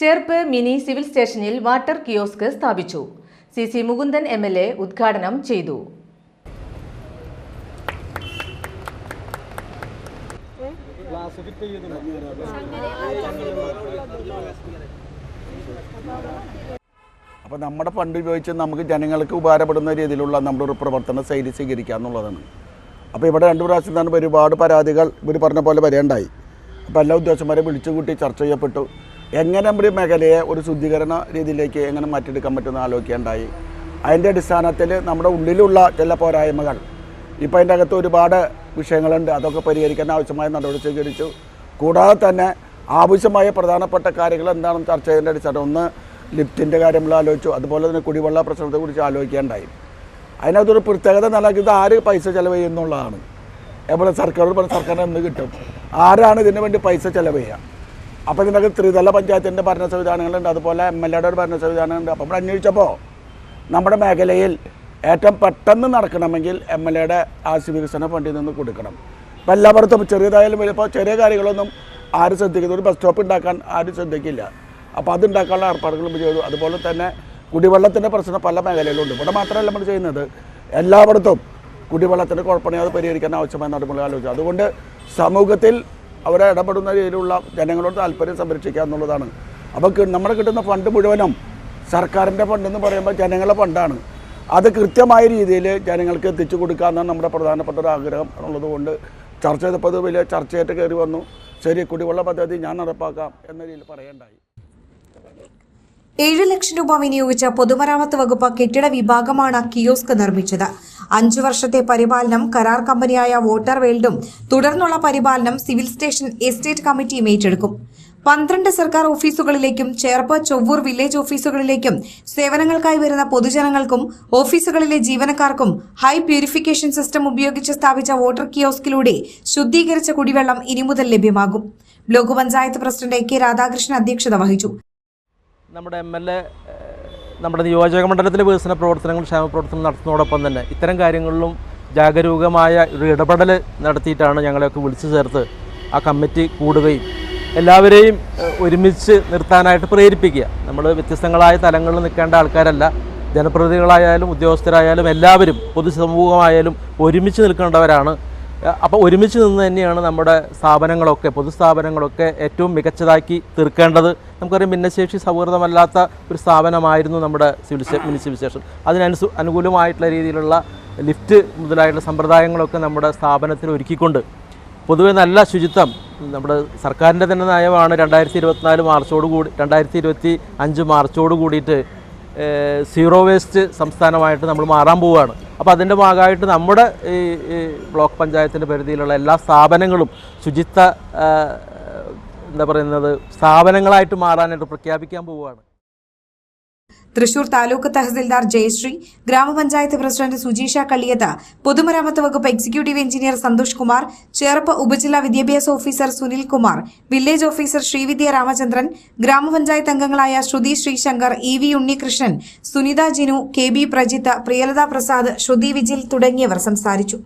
Cherpu mini civil സ്റ്റേഷനിൽ water kiosk സ്ഥാപിച്ചു. C C Mukundan M L A ഉദ്ഘാടനം ചെയ്തു. അപ്പോൾ നമ്മുടെ ഫണ്ട് ഉപയോഗിച്ച് നമുക്ക് ജനങ്ങൾക്ക് ഉപകാരപ്പെടുന്ന രീതിയിലുള്ള നമ്മുടെ ഒരു പ്രവർത്തന ശൈലി സ്വീകരിക്കുക എന്നുള്ളതാണ്. അപ്പോൾ ഇവിടെ രണ്ട് പ്രാവശ്യം തന്നെ ഒരുപാട് പരാതികൾ ഇവർ പറഞ്ഞ പോലെ വരേണ്ടായി. അപ്പോൾ എല്ലാ ഉദ്യോഗസ്ഥന്മാരെ വിളിച്ചു കൂട്ടി ചർച്ച ചെയ്യപ്പെട്ടു. എങ്ങനെ നമ്മുടെ മേഖലയെ ഒരു ശുദ്ധീകരണ രീതിയിലേക്ക് എങ്ങനെ മാറ്റിയെടുക്കാൻ പറ്റുമെന്ന് ആലോചിക്കേണ്ടായി. അതിന്റെ അടിസ്ഥാനത്തിൽ നമ്മുടെ ഉള്ളിലുള്ള ചില പോരായ്മകൾ. ഇപ്പോൾ അതിന്റെ അകത്ത് ഒരുപാട് വിഷയങ്ങളുണ്ട്. അതൊക്കെ പരിഹരിക്കാൻ ആവശ്യമായ നടപടി സ്വീകരിച്ചു. കൂടാതെ തന്നെ ആവശ്യമായ പ്രധാനപ്പെട്ട കാര്യങ്ങൾ എന്താണെന്ന് ചർച്ച ചെയ്തതിന്റെ അടിസ്ഥാനം ഒന്ന് ലിഫ്റ്റിന്റെ കാര്യങ്ങൾ ആലോചിച്ചു. അതുപോലെ തന്നെ കുടിവെള്ള പ്രശ്നത്തെക്കുറിച്ച് ആലോചിക്കേണ്ടായി. അതിനകത്തൊരു പ്രത്യേകത നൽകിയത് ആര് പൈസ ചെലവ് ചെയ്യുന്നുള്ളതാണ് എവിടെ സർക്കാർ സർക്കാരിന് എന്ത് കിട്ടും? ആരാണ് ഇതിനു വേണ്ടി പൈസ ചെലവ് ചെയ്യുക അപ്പോൾ ഇതിനകത്ത് ത്രിതല പഞ്ചായത്തിന്റെ ഭരണ സംവിധാനങ്ങളുണ്ട് അതുപോലെ എം എൽ എയുടെ ഒരു ഭരണ സംവിധാനമുണ്ട് അപ്പോൾ നമ്മൾ അന്വേഷിച്ചപ്പോൾ നമ്മുടെ മേഖലയിൽ ഏറ്റവും പെട്ടെന്ന് നടക്കണമെങ്കിൽ എം എൽ എയുടെ ആസ്തി വികസന ഫണ്ടിൽ നിന്ന് കൊടുക്കണം. ഇപ്പം എല്ലാവർക്കും ചെറിയതായാലും ഇപ്പോൾ ചെറിയ കാര്യങ്ങളൊന്നും ആരും ശ്രദ്ധിക്കുന്നു ഒരു ബസ് സ്റ്റോപ്പ് ഉണ്ടാക്കാൻ ആരും ശ്രദ്ധിക്കില്ല. അപ്പോൾ അതുണ്ടാക്കാനുള്ള ഏർപ്പാടുകളും ചെയ്തു. അതുപോലെ തന്നെ കുടിവെള്ളത്തിന്റെ പ്രശ്നം പല മേഖലയിലുണ്ട്. ഇവിടെ മാത്രമല്ല നമ്മൾ ചെയ്യുന്നത് എല്ലായിടത്തും കുടിവെള്ളത്തിന്റെ കുഴപ്പമില്ലാതെ പരിഹരിക്കാൻ ആവശ്യമായ നടപടികൾ ആലോചിച്ചു അതുകൊണ്ട് സമൂഹത്തിൽ അവരെ ഇടപെടുന്ന രീതിയിലുള്ള ജനങ്ങളോട് താല്പര്യം സംരക്ഷിക്കുക എന്നുള്ളതാണ്. അപ്പോൾ നമ്മുടെ കിട്ടുന്ന ഫണ്ട് മുഴുവനും സർക്കാരിന്റെ ഫണ്ട് എന്ന് പറയുമ്പോൾ ജനങ്ങളുടെ ഫണ്ടാണ്. അത് കൃത്യമായ രീതിയിൽ ജനങ്ങൾക്ക് എത്തിച്ചു കൊടുക്കുക എന്നാണ് നമ്മുടെ പ്രധാനപ്പെട്ട ഒരു ആഗ്രഹം ഉള്ളതുകൊണ്ട് ചർച്ച ചെയ്തപ്പോൾ വലിയ ചർച്ചയായിട്ട് കയറി വന്നു. ശരി കുടിവെള്ള പദ്ധതി ഞാൻ നടപ്പാക്കാം എന്ന രീതിയിൽ പറയേണ്ടായി. ഏഴ് ലക്ഷം രൂപ വിനിയോഗിച്ച പൊതുമരാമത്ത് വകുപ്പ് കെട്ടിട വിഭാഗമാണ് കിയോസ്ക് നിർമ്മിച്ചത്. അഞ്ചു വർഷത്തെ പരിപാലനം കരാർ കമ്പനിയായ വാട്ടർ വേൾഡും തുടർന്നുള്ള പരിപാലനം സിവിൽ സ്റ്റേഷൻ എസ്റ്റേറ്റ് കമ്മിറ്റിയും ഏറ്റെടുക്കും. പന്ത്രണ്ട് സർക്കാർ ഓഫീസുകളിലേക്കും ചേർപ്പ് ചൊവ്വൂർ വില്ലേജ് ഓഫീസുകളിലേക്കും സേവനങ്ങൾക്കായി വരുന്ന പൊതുജനങ്ങൾക്കും ഓഫീസുകളിലെ ജീവനക്കാർക്കും ഹൈ പ്യൂരിഫിക്കേഷൻ സിസ്റ്റം ഉപയോഗിച്ച് സ്ഥാപിച്ച വോട്ടർ കിയോസ്കിലൂടെ ശുദ്ധീകരിച്ച കുടിവെള്ളം ഇനി മുതൽ ലഭ്യമാകും. Block panchayat president A K Radhakrishnan അധ്യക്ഷത വഹിച്ചു. നമ്മുടെ എം എൽ എ നമ്മുടെ നിയോജക മണ്ഡലത്തിലെ വികസന പ്രവർത്തനങ്ങൾ ക്ഷേമ പ്രവർത്തനം നടത്തുന്നതോടൊപ്പം തന്നെ ഇത്തരം കാര്യങ്ങളിലും ജാഗരൂകമായ ഒരു ഇടപെടൽ നടത്തിയിട്ടാണ് ഞങ്ങളെയൊക്കെ വിളിച്ചു ചേർത്ത് ആ കമ്മിറ്റി കൂടുകയും എല്ലാവരെയും ഒരുമിച്ച് നിർത്താനായിട്ട് പ്രേരിപ്പിക്കുക. നമ്മൾ വ്യത്യസ്തങ്ങളായ തലങ്ങളിൽ നിൽക്കേണ്ട ആൾക്കാരല്ല. ജനപ്രതിനിധികളായാലും ഉദ്യോഗസ്ഥരായാലും എല്ലാവരും പൊതുസമൂഹമായാലും ഒരുമിച്ച് നിൽക്കേണ്ടവരാണ്. അപ്പോൾ ഒരുമിച്ച് നിന്ന് തന്നെയാണ് നമ്മുടെ സ്ഥാപനങ്ങളൊക്കെ പൊതുസ്ഥാപനങ്ങളൊക്കെ ഏറ്റവും മികച്ചതാക്കി തീർക്കേണ്ടത്. നമുക്കറിയാം ഭിന്നശേഷി സൗഹൃദമല്ലാത്ത ഒരു സ്ഥാപനമായിരുന്നു നമ്മുടെ സിവിൽ സ്റ്റേ മിനി സിവിൽ സ്റ്റേഷൻ അതിനനുസ അനുകൂലമായിട്ടുള്ള രീതിയിലുള്ള ലിഫ്റ്റ് മുതലായിട്ടുള്ള സമ്പ്രദായങ്ങളൊക്കെ നമ്മുടെ സ്ഥാപനത്തിൽ ഒരുക്കിക്കൊണ്ട്. പൊതുവെ നല്ല ശുചിത്വം. നമ്മുടെ സർക്കാരിന്റെ തന്നെ നയമാണ് രണ്ടായിരത്തി ഇരുപത്തിനാല് മാർച്ചോട് കൂടി രണ്ടായിരത്തി ഇരുപത്തി അഞ്ച് മാർച്ചോട് കൂടിയിട്ട് സീറോ വേസ്റ്റ് സംസ്ഥാനമായിട്ട് നമ്മൾ മാറാൻ പോവുകയാണ്. അപ്പോൾ അതിന്റെ ഭാഗമായിട്ട് നമ്മുടെ ഈ ബ്ലോക്ക് പഞ്ചായത്തിന്റെ പരിധിയിലുള്ള എല്ലാ സ്ഥാപനങ്ങളും ശുചിത്വ എന്താ പറയുന്നത് സ്ഥാപനങ്ങളായിട്ട് മാറാനായിട്ട് പ്രഖ്യാപിക്കാൻ പോവുകയാണ്. തൃശൂർ താലൂക്ക് തഹസിൽദാർ ജയശ്രീ ഗ്രാമപഞ്ചായത്ത് പ്രസിഡന്റ് സുജീഷ കള്ളിയത്ത് പൊതുമരാമത്ത് വകുപ്പ് എക്സിക്യൂട്ടീവ് എഞ്ചിനീയർ സന്തോഷ് കുമാർ ചേർപ്പ് ഉപജില്ലാ വിദ്യാഭ്യാസ officer Sunil Kumar village officer Sreevidya Ramachandran ഗ്രാമപഞ്ചായത്ത് അംഗങ്ങളായ Sruthi Sreeshankar E V Unnikrishnan Sunitha Jinu K B Prajith Priyalatha Prasad Sruthi Vijil തുടങ്ങിയവർ സംസാരിച്ചു.